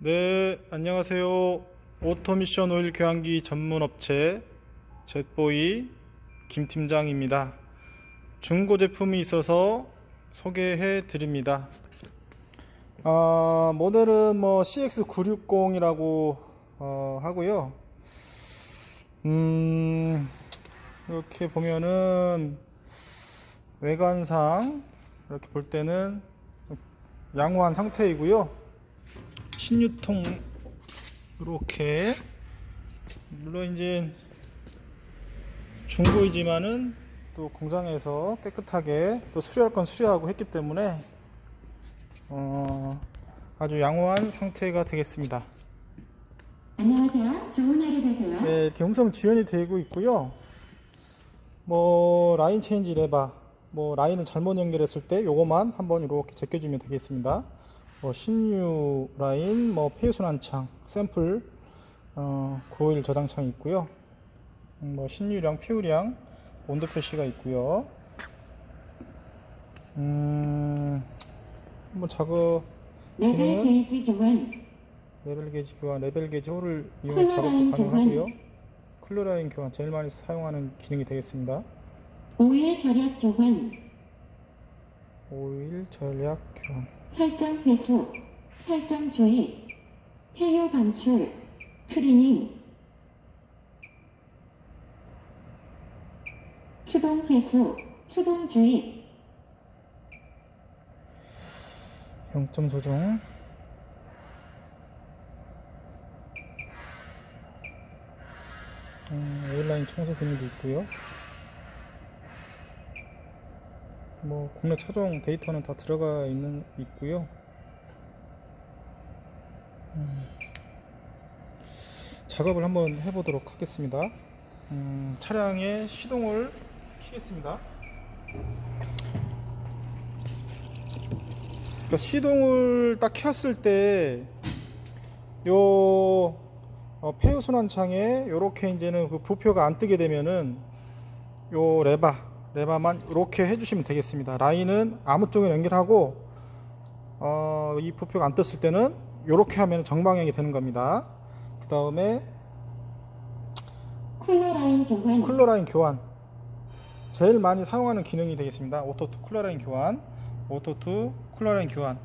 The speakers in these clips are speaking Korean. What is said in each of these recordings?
네, 안녕하세요. 오토미션 오일 교환기 전문 업체 jet보이 김 팀장입니다. 중고 제품이 있어서 소개해 드립니다. 아, 모델은 뭐 CX960이라고 어, 하고요. 음, 이렇게 보면은 외관상 이렇게 볼 때는 양호한 상태이고요. 신유통 이렇게 물론 이제 중고이지만은 또 공장에서 깨끗하게 또 수리할 건 수리하고 했기 때문에 어, 아주 양호한 상태가 되겠습니다. 안녕하세요. 좋은 하루 되세요. 네, 이렇게 음성 지원이 되고 있고요. 뭐 라인 체인지 레바, 뭐 라인을 잘못 연결했을 때 요거만 한번 이렇게 제껴주면 되겠습니다. 뭐 신유 라인, 뭐 폐유순환창, 샘플 어, 951 저장창이 있고요. 음, 뭐 신유량, 폐유량, 온도 표시가 있고요. 음, 한번 작업 레벨 게이지 교환, 레벨 게이지 교환, 레벨 게이지 홀을 이용해서 작업도 가능하고요. 클로라인 교환 제일 많이 사용하는 기능이 되겠습니다. 오일 절약 교환, 오일 전략 교환. 설정 회수, 설정 조입, 폐유 방출, 클리닝, 수동 회수, 수동 주입, 0점 조정. 음, 오일라인 청소 기능도 있고요. 뭐 국내 차종 데이터는 다 들어가 있는 있고요. 음, 작업을 한번 해보도록 하겠습니다. 음, 차량의 시동을 키겠습니다. 그러니까 시동을 딱 켰을 때, 요, 어, 폐유 순환창에 요렇게 이제는 그 부표가 안 뜨게 되면은 요 레바, 레바만 이렇게 해주시면 되겠습니다. 라인은 아무 쪽에 연결하고, 어, 이 부표가 안 떴을 때는 요렇게 하면 정방향이 되는 겁니다. 그 다음에 쿨러 라인 교환, 쿨러라인 교환. 제일 많이 사용하는 기능이 되겠습니다. 오토2 쿨러라인 교환, 오토2 쿨러라인 교환.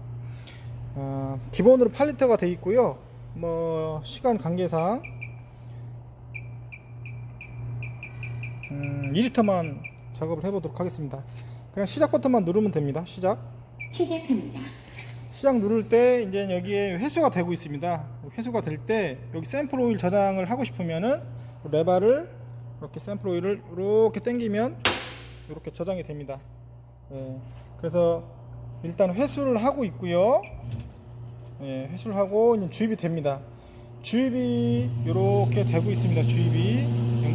어, 기본으로 8리터가 되어 있고요. 뭐 시간 관계상 음, 2리터만 작업을 해보도록 하겠습니다. 그냥 시작 버튼만 누르면 됩니다. 시작. 시작합니다. 시작 누를 때 이제 여기에 회수가 되고 있습니다. 회수가 될 때 여기 샘플 오일 저장을 하고 싶으면은 레바를 이렇게 샘플 오일을 이렇게 당기면 이렇게 저장이 됩니다. 예, 그래서 일단 회수를 하고 있고요. 예, 회수를 하고 이제 주입이 됩니다. 주입이 이렇게 되고 있습니다. 주입이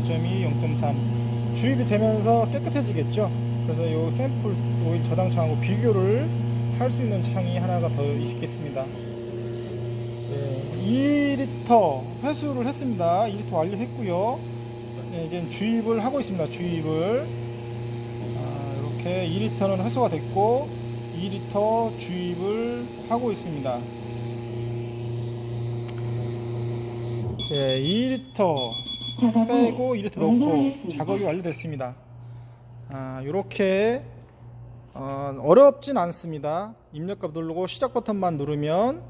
0.2, 0.3 주입이 되면서 깨끗해지겠죠. 그래서 이 샘플 오일 저장 창하고 비교를 할 수 있는 창이 하나가 더 있겠습니다. 예, 2리터 회수를 했습니다. 2리터 완료했고요. 예, 이제 주입을 하고 있습니다. 주입을 아, 이렇게 2리터는 회수가 됐고 2리터 주입을 하고 있습니다. 예, 2리터 작업을 빼고 2리터 넣고. 작업이 완료됐습니다. 아, 이렇게 어, 어렵진 않습니다. 입력값 누르고 시작 버튼만 누르면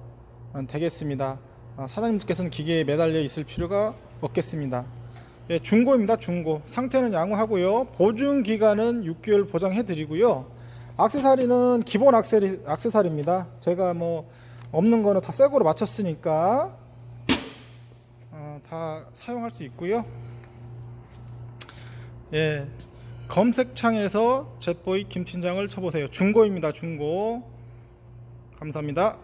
어, 되겠습니다. 아, 사장님께서는 기계에 매달려 있을 필요가 없겠습니다. 예, 중고입니다. 중고. 상태는 양호하고요. 보증 기간은 6개월 보장해 드리고요. 악세사리는 기본 악세리, 악세사리입니다. 제가 뭐 없는 거는 다 새거로 맞췄으니까 어, 다 사용할 수 있고요. 예. 검색창에서 jet보이 김 팀장을 쳐보세요. 중고입니다. 중고. 감사합니다.